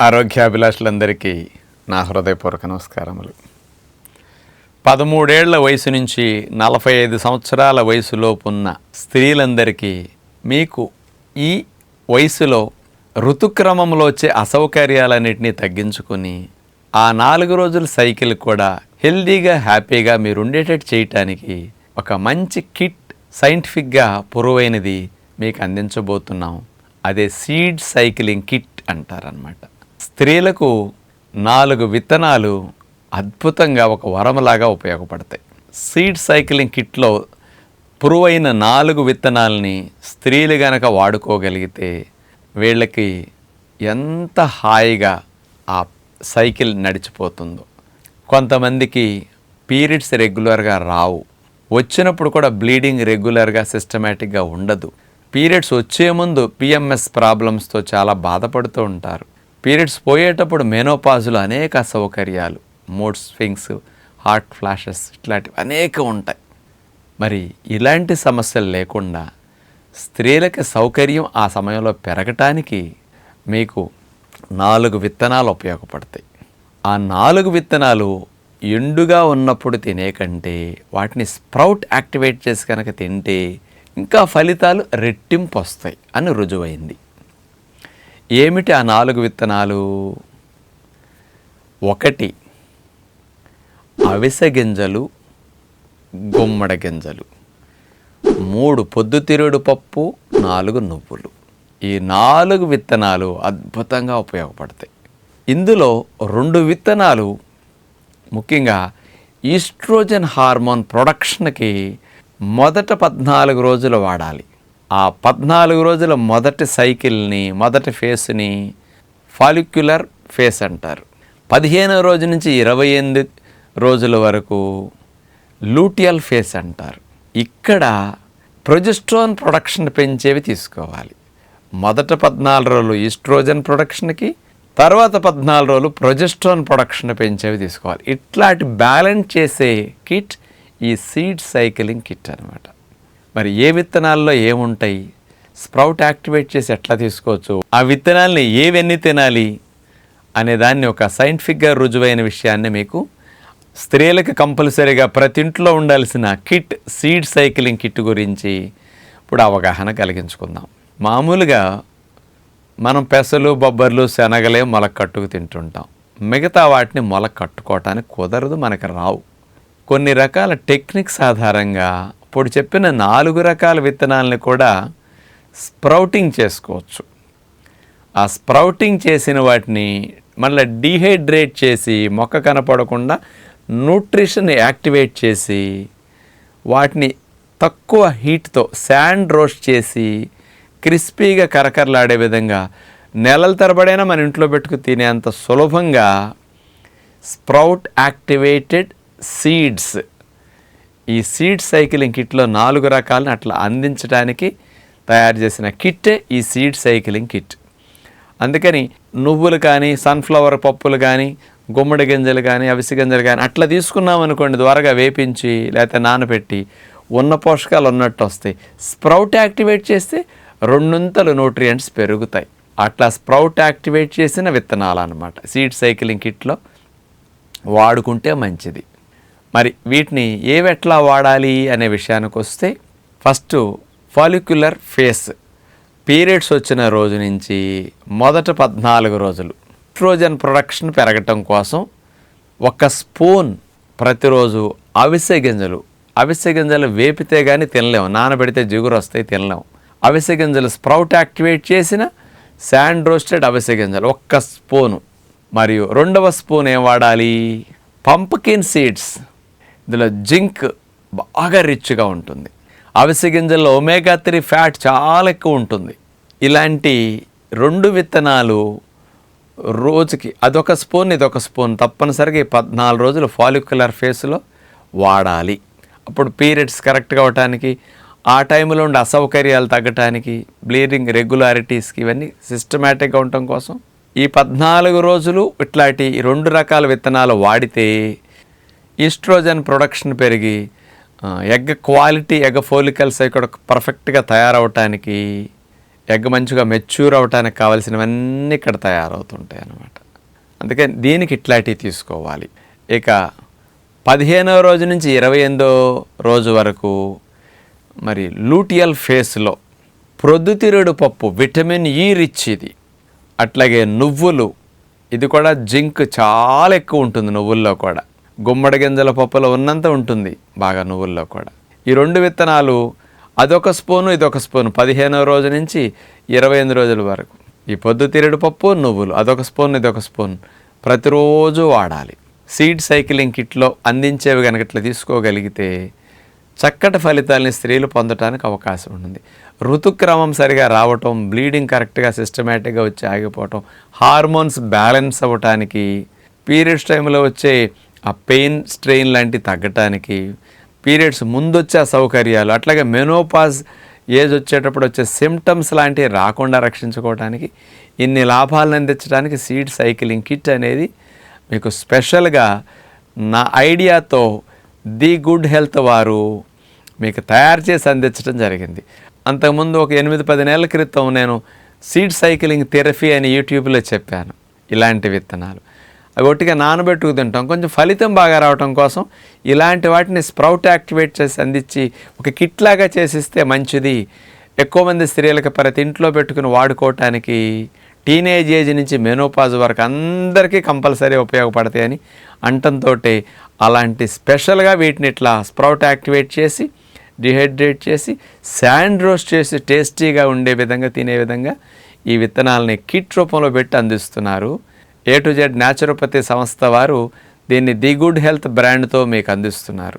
ఆరోగ్యాభిలాషులందరికీ నా హృదయపూర్వక నమస్కారములు. పదమూడేళ్ళ వయసు నుంచి నలభై ఐదు సంవత్సరాల వయసులోపు ఉన్న స్త్రీలందరికీ మీకు ఈ వయసులో ఋతుక్రమంలో వచ్చే అసౌకర్యాలన్నింటినీ తగ్గించుకొని ఆ నాలుగు రోజుల సైకిల్ కూడా హెల్దీగా హ్యాపీగా మీరు ఉండేటట్టు చేయటానికి ఒక మంచి కిట్ సైంటిఫిక్గా పురువైనది మీకు అందించబోతున్నాం. అదే సీడ్ సైక్లింగ్ కిట్ అంటారనమాట స్త్రీలకు నాలుగు విత్తనాలు అద్భుతంగా ఒక వరములాగా ఉపయోగపడతాయి. సీడ్ సైక్లింగ్ కిట్లో పురువైన నాలుగు విత్తనాలని స్త్రీలు గనక వాడుకోగలిగితే వీళ్ళకి ఎంత హాయిగా ఆ సైకిల్ నడిచిపోతుందో. కొంతమందికి పీరియడ్స్ రెగ్యులర్గా రావు. వచ్చినప్పుడు కూడా బ్లీడింగ్ రెగ్యులర్గా సిస్టమేటిక్గా ఉండదు. పీరియడ్స్ వచ్చే ముందు పిఎంఎస్ ప్రాబ్లమ్స్తో చాలా బాధపడుతూ ఉంటారు. పీరియడ్స్ పోయేటప్పుడు మెనోపాజులు అనేక అసౌకర్యాలు మూడ్ స్వింగ్స్ హార్ట్ ఫ్లాషెస్ ఇట్లాంటివి అనేక ఉంటాయి. మరి ఇలాంటి సమస్యలు లేకుండా స్త్రీలకి సౌకర్యం ఆ సమయంలో పెరగటానికి మీకు నాలుగు విత్తనాలు ఉపయోగపడతాయి. ఆ నాలుగు విత్తనాలు ఎండుగా ఉన్నప్పుడు తినే కంటే వాటిని స్ప్రౌట్ యాక్టివేట్ చేసి కనుక తింటే ఇంకా ఫలితాలు రెట్టింపు వస్తాయి అని రుజువైంది. ఏమిటి ఆ నాలుగు విత్తనాలు? ఒకటి అవిసె గింజలు గుమ్మడి గింజలు. మూడు పొద్దుతిరుడు పప్పు నాలుగు నువ్వులు. ఈ నాలుగు విత్తనాలు అద్భుతంగా ఉపయోగపడతాయి. ఇందులో రెండు విత్తనాలు ముఖ్యంగా ఈస్ట్రోజన్ హార్మోన్ ప్రొడక్షన్కి మొదట పద్నాలుగు రోజులు వాడాలి. ఆ పద్నాలుగు రోజుల మొదటి సైకిల్ని మొదటి ఫేస్ని ఫాలిక్యులర్ ఫేస్ అంటారు. పదిహేనో రోజు నుంచి ఇరవై ఎనిమిది రోజుల వరకు లూటియల్ ఫేస్ అంటారు. ఇక్కడ ప్రొజెస్ట్రోన్ ప్రొడక్షన్ పెంచేవి తీసుకోవాలి. మొదట పద్నాలుగు రోజులు ఈస్ట్రోజన్ ప్రొడక్షన్కి తర్వాత పద్నాలుగు రోజులు ప్రొజెస్ట్రోన్ ప్రొడక్షన్ పెంచేవి తీసుకోవాలి. ఇట్లాంటి బ్యాలెన్స్ చేసే కిట్ ఈ సీడ్ సైకిలింగ్ కిట్ అనమాట మరి ఏ విత్తనాల్లో ఏముంటాయి? స్ప్రౌట్ యాక్టివేట్ చేసి ఎట్లా తీసుకోవచ్చు? ఆ విత్తనాల్ని ఏవన్నీ తినాలి? అనే దాన్ని ఒక సైంటిఫిక్గా రుజువైన విషయాన్ని మీకు స్త్రీలకు కంపల్సరీగా ప్రతి ఇంట్లో ఉండాల్సిన కిట్ సీడ్ సైక్లింగ్ కిట్ గురించి ఇప్పుడు అవగాహన కలిగించుకుందాం. మామూలుగా మనం పెసలు బొబ్బర్లు శనగలే మొలక కట్టుకు తింటుంటాం. మిగతా వాటిని మొలక కట్టుకోవటానికి కుదరదు మనకు రావు. కొన్ని రకాల టెక్నిక్స్ ఆధారంగా ఇప్పుడు చెప్పిన నాలుగు రకాల విత్తనాలని కూడా స్ప్రౌటింగ్ చేసుకోవచ్చు. ఆ స్ప్రౌటింగ్ చేసిన వాటిని మళ్ళీ డీహైడ్రేట్ చేసి మొక్క కనపడకుండా న్యూట్రిషన్ యాక్టివేట్ చేసి వాటిని తక్కువ హీట్తో శాండ్ రోస్ట్ చేసి క్రిస్పీగా కరకరలాడే విధంగా నెలల తరబడైనా మన ఇంట్లో పెట్టుకు తినేంత సులభంగా స్ప్రౌట్ యాక్టివేటెడ్ సీడ్స్ ఈ సీడ్ సైక్లింగ్ కిట్లో నాలుగు రకాలను అట్లా అందించడానికి తయారు చేసిన కిట్టే ఈ సీడ్ సైక్లింగ్ కిట్. అందుకని నువ్వులు కానీ సన్ఫ్లవర్ పప్పులు కానీ గుమ్మడి గింజలు కానీ అవిసి గింజలు కానీ అట్లా తీసుకున్నాం అనుకోండి త్వరగా వేపించి లేకపోతే నానబెట్టి ఉన్న పోషకాలు ఉన్నట్టు వస్తాయి. స్ప్రౌట్ యాక్టివేట్ చేస్తే రెండొంతలు న్యూట్రియంట్స్ పెరుగుతాయి. అట్లా స్ప్రౌట్ యాక్టివేట్ చేసిన విత్తనాలు అనమాట సీడ్ సైక్లింగ్ కిట్లో వాడుకుంటే మంచిది. మరి వీటిని ఏవెట్లా వాడాలి అనే విషయానికి వస్తే ఫస్ట్ ఫాలిక్యులర్ ఫేస్. పీరియడ్స్ వచ్చిన రోజు నుంచి మొదట పద్నాలుగు రోజులు. ఎస్ట్రోజన్ ప్రొడక్షన్ పెరగటం కోసం ఒక స్పూన్ ప్రతిరోజు అవిసె గింజలు. అవిసె గింజలు వేపితే కానీ తినలేము. నానబెడితే జిగురు వస్తాయి తినలేము. అవిసె గింజలు స్ప్రౌట్ యాక్టివేట్ చేసిన శాండ్ రోస్టెడ్ అవిసె గింజలు ఒక్క స్పూను. మరియు రెండవ స్పూన్ ఏం వాడాలి? Pumpkin seeds. ఇందులో జింక్ బాగా రిచ్గా ఉంటుంది. అవిసె గింజల్లో ఒమేగా త్రీ ఫ్యాట్ చాలా ఎక్కువ ఉంటుంది. ఇలాంటి రెండు విత్తనాలు రోజుకి అదొక స్పూన్ ఇదొక స్పూన్ తప్పనిసరిగా ఈ పద్నాలుగు రోజులు ఫాలిక్యులర్ ఫేస్లో వాడాలి. అప్పుడు పీరియడ్స్ కరెక్ట్గా అవటానికి ఆ టైంలో ఉండే అసౌకర్యాలు తగ్గటానికి బ్లీడింగ్ రెగ్యులారిటీస్కి ఇవన్నీ సిస్టమేటిక్గా ఉండటం కోసం ఈ పద్నాలుగు రోజులు ఇట్లాంటి రెండు రకాల విత్తనాలు వాడితే ఈస్ట్రోజన్ ప్రొడక్షన్ పెరిగి ఎగ్ క్వాలిటీ ఎగ్ ఫోలికల్స్ ఇక్కడ పర్ఫెక్ట్గా తయారవటానికి ఎగ్ మంచిగా మెచ్యూర్ అవడానికి కావాల్సినవన్నీ ఇక్కడ తయారవుతుంటాయి అన్నమాట. అందుకని దీనికి ఇట్లాంటివి తీసుకోవాలి. ఇక పదిహేనవ రోజు నుంచి ఇరవై ఎనిమిదో రోజు వరకు మరి లూటియల్ ఫేస్లో ప్రొద్దుతిరుడు పప్పు విటమిన్ ఈ రిచ్ ఇది అట్లాగే నువ్వులు ఇది కూడా జింక్ చాలా ఎక్కువ ఉంటుంది నువ్వుల్లో కూడా. గుమ్మడి గింజల పప్పులో ఉన్నంత ఉంటుంది బాగా నువ్వుల్లో కూడా. ఈ రెండు విత్తనాలు అదొక స్పూను ఇదొక స్పూను పదిహేనవ రోజు నుంచి ఇరవై ఎనిమిది రోజుల వరకు. ఈ పొద్దుతిరుడు పప్పు నువ్వులు అదొక స్పూన్ ఇదొక స్పూన్ ప్రతిరోజు వాడాలి. సీడ్ సైక్లింగ్ కిట్లో అందించేవి కనుక ఇట్లా తీసుకోగలిగితే చక్కటి ఫలితాలని స్త్రీలు పొందడానికి అవకాశం ఉంటుంది. ఋతుక్రమం సరిగా రావటం బ్లీడింగ్ కరెక్ట్గా సిస్టమేటిక్గా వచ్చి ఆగిపోవటం హార్మోన్స్ బ్యాలెన్స్ అవ్వటానికి పీరియడ్స్ టైంలో వచ్చే ఆ పెయిన్ స్ట్రెయిన్ లాంటివి తగ్గటానికి పీరియడ్స్ ముందొచ్చే అసౌకర్యాలు అట్లాగే మెనోపాజ్ ఏజ్ వచ్చేటప్పుడు వచ్చే సిమ్టమ్స్ లాంటివి రాకుండా రక్షించుకోవడానికి ఇన్ని లాభాలను అందించడానికి సీడ్ సైక్లింగ్ కిట్ అనేది మీకు స్పెషల్గా నా ఐడియాతో ది గుడ్ హెల్త్ వారు మీకు తయారు చేసి అందించడం జరిగింది. అంతకుముందు ఒక ఎనిమిది పది నెలల క్రితం నేను సీడ్ సైక్లింగ్ థెరపీ అని యూట్యూబ్లో చెప్పాను. ఇలాంటి విత్తనాలు. అవి ఒట్టిగా నానబెట్టుకు తింటాం. కొంచెం ఫలితం బాగా రావటం కోసం ఇలాంటి వాటిని స్ప్రౌట్ యాక్టివేట్ చేసి అందించి ఒక కిట్ లాగా చేసిస్తే మంచిది. ఎక్కువ మంది స్త్రీలకు ప్రతి ఇంట్లో పెట్టుకుని వాడుకోవటానికి టీనేజ్ ఏజ్ నుంచి మెనోపాజ్ వరకు అందరికీ కంపల్సరీ ఉపయోగపడతాయని అంటంతో అలాంటి స్పెషల్గా వీటిని ఇట్లా స్ప్రౌట్ యాక్టివేట్ చేసి డిహైడ్రేట్ చేసి శాండ్ రోస్ట్ చేసి టేస్టీగా ఉండే విధంగా తినే విధంగా ఈ విత్తనాలని కిట్ రూపంలో పెట్టి అందిస్తున్నారు. ఏ టు జెడ్ న్యాచురోపతి సంస్థ వారు దీన్ని ది గుడ్ హెల్త్ బ్రాండ్తో మీకు అందిస్తున్నారు.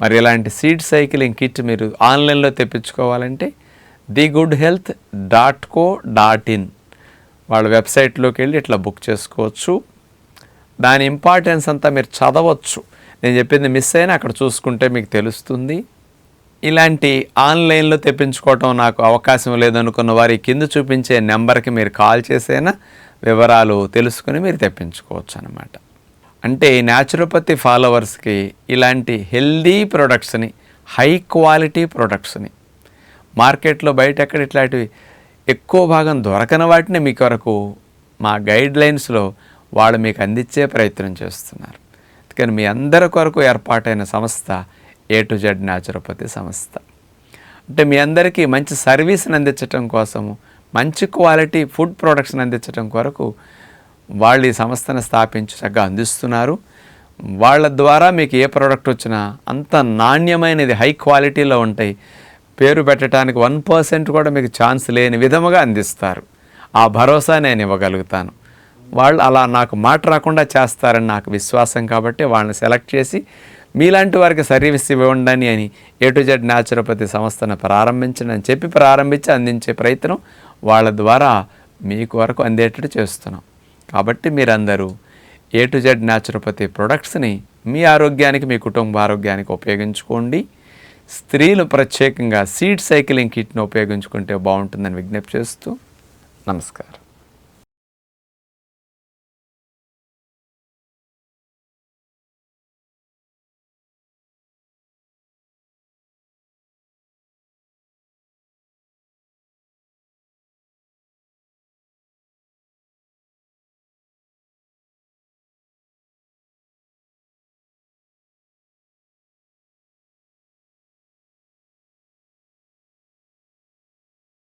మరి ఇలాంటి సీడ్ సైక్లింగ్ కిట్ మీరు ఆన్లైన్లో తెప్పించుకోవాలంటే the good health dot co dot in. వాళ్ళ వెబ్సైట్లోకి వెళ్ళి ఇట్లా బుక్ చేసుకోవచ్చు. దాని ఇంపార్టెన్స్ అంతా మీరు చదవచ్చు. నేను చెప్పింది మిస్ అయినా అక్కడ చూసుకుంటే మీకు తెలుస్తుంది. ఇలాంటి ఆన్లైన్లో తెప్పించుకోవటం నాకు అవకాశం లేదనుకున్న వారి కింద చూపించే నెంబర్కి మీరు కాల్ చేసైనా వివరాలు తెలుసుకుని మీరు తెప్పించుకోవచ్చు అనమాట అంటే న్యాచురోపతి ఫాలోవర్స్కి ఇలాంటి హెల్దీ ప్రొడక్ట్స్ని హై క్వాలిటీ ప్రొడక్ట్స్ని మార్కెట్లో బయట ఎక్కడ ఇట్లాంటివి ఎక్కువ భాగం దొరకని వాటిని మీ కొరకు మా గైడ్ లైన్స్లో వాళ్ళు మీకు అందించే ప్రయత్నం చేస్తున్నారు. అందుకని మీ అందరి కొరకు ఏర్పాటైన సంస్థ ఏ టు జెడ్ న్యాచురోపతి సంస్థ. అంటే మీ అందరికీ మంచి సర్వీస్ని అందించటం కోసము మంచి క్వాలిటీ ఫుడ్ ప్రొడక్ట్స్ని అందించడం కొరకు వాళ్ళు ఈ సంస్థను స్థాపించి చక్కగా అందిస్తున్నారు. వాళ్ళ ద్వారా మీకు ఏ ప్రోడక్ట్ వచ్చినా అంత నాణ్యమైనది హై క్వాలిటీలో ఉంటాయి. పేరు పెట్టడానికి వన్ పర్సెంట్ కూడా మీకు ఛాన్స్ లేని విధముగా అందిస్తారు. ఆ భరోసా నేను ఇవ్వగలుగుతాను. వాళ్ళు అలా నాకు మాట రాకుండా చేస్తారని నాకు విశ్వాసం కాబట్టి వాళ్ళని సెలెక్ట్ చేసి మీలాంటి వారికి సర్వీస్ ఇవ్వండి అని ఏ టు జెడ్ న్యాచురోపతి సంస్థను ప్రారంభించండి అని చెప్పి ప్రారంభించి అందించే ప్రయత్నం వాళ్ళ ద్వారా మీకు వరకు అందేటట్టు చేస్తున్నాం. కాబట్టి మీరందరూ ఏ టు జెడ్ న్యాచురోపతి ప్రొడక్ట్స్ని మీ ఆరోగ్యానికి మీ కుటుంబ ఆరోగ్యానికి ఉపయోగించుకోండి. స్త్రీలు ప్రత్యేకంగా సీడ్ సైక్లింగ్ కిట్ను ఉపయోగించుకుంటే బాగుంటుందని విజ్ఞప్తి చేస్తూ నమస్కారం.